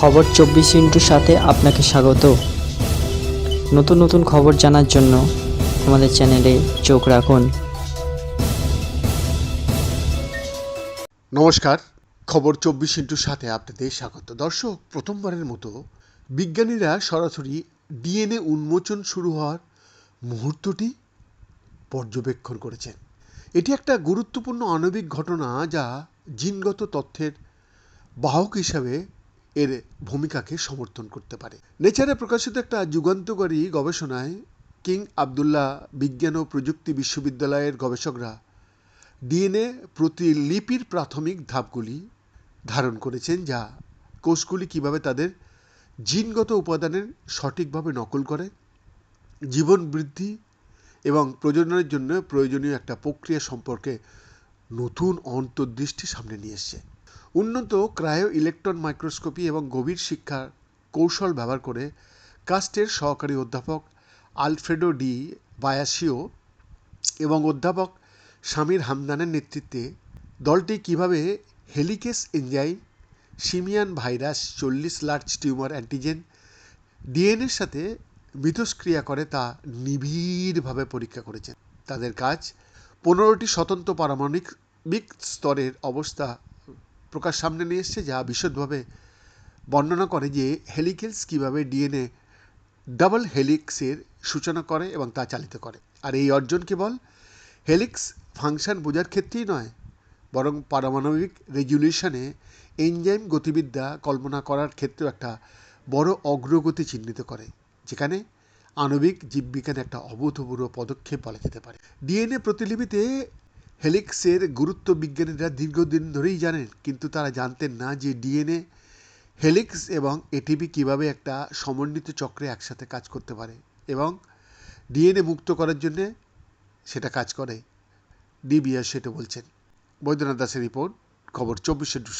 খবর চব্বিশ ইন্টুর সাথে আপনাকে স্বাগত। নতুন নতুন খবর জানার জন্য আমাদের চ্যানেলে চোখ রাখুন। নমস্কার, খবর চব্বিশ ইন্টুর সাথে আপনাদের স্বাগত। দর্শক, প্রথমবারের মতো বিজ্ঞানীরা সরাসরি ডিএনএ উন্মোচন শুরু হওয়ার মুহূর্তটি পর্যবেক্ষণ করেছেন। এটি একটা গুরুত্বপূর্ণ আণবিক ঘটনা যা জিনগত তথ্যের বাহক হিসাবে এর ভূমিকাকে সমর্থন করতে পারে। নেচারে প্রকাশিত একটা যুগান্তকারী গবেষণায় কিং আবদুল্লাহ বিজ্ঞান ও প্রযুক্তি বিশ্ববিদ্যালয়ের গবেষকরা ডিএনএ প্রতিলিপির প্রাথমিক ধাপগুলি ধারণ করেছেন যা কোষগুলি কীভাবে তাদের জিনগত উপাদানের সঠিকভাবে নকল করে, জীবন বৃদ্ধি এবং প্রজননের জন্য প্রয়োজনীয় একটা প্রক্রিয়া সম্পর্কে নতুন অন্তর্দৃষ্টি সামনে নিয়ে এসছে। উন্নত ক্রায়ো ইলেকট্রন মাইক্রোস্কোপি এবং গভীর শিক্ষার কৌশল ব্যবহার করে কাস্টের সহকারী অধ্যাপক আলফ্রেডো ডি বায়াসিও এবং অধ্যাপক স্বামীর হামদানের নেতৃত্বে দলটি কীভাবে হেলিকেস এনজাইম, সিমিয়ান ভাইরাস, চল্লিশ লার্জ টিউমার অ্যান্টিজেন, ডিএনএর সাথে মিথস্ক্রিয়া করে তা নিবিড়ভাবে পরীক্ষা করেছেন তাদের কাজ পনেরোটি স্বতন্ত্র পারমাণবিক স্তরের অবস্থা প্রকাশ সামনে নিয়ে এসছে, যা বিশদভাবে বর্ণনা করে যে হেলিকেলস কীভাবে ডিএনএ ডাবল হেলিক্সের সূচনা করে এবং তা চালিত করে। আর এই অর্জন কেবল হেলিক্স ফাংশন বোঝার ক্ষেত্রেই নয়, বরং পারমাণবিক রেজুলিউশনে এনজাইম গতিবিদ্যা কল্পনা করার ক্ষেত্রেও একটা বড় অগ্রগতি চিহ্নিত করে, যেখানে আণবিক জীববিজ্ঞান একটা অভূতপূর্ব পদক্ষেপ বলা যেতে পারে। ডিএনএ প্রতিলিপিতে হেলিক্সের গুরুত্ব বিজ্ঞানীরা দীর্ঘদিন ধরেই জানেন, কিন্তু তারা জানতেন না যে ডিএনএ, হেলিক্স এবং এটিপি কীভাবে একটা সমন্বিত চক্রে একসাথে কাজ করতে পারে এবং ডিএনএ মুক্ত করার জন্যে সেটা কাজ করে। ডিবিআর সেটা বলছেন। বৈদ্যনাথ দাসের রিপোর্ট, খবর চব্বিশে টু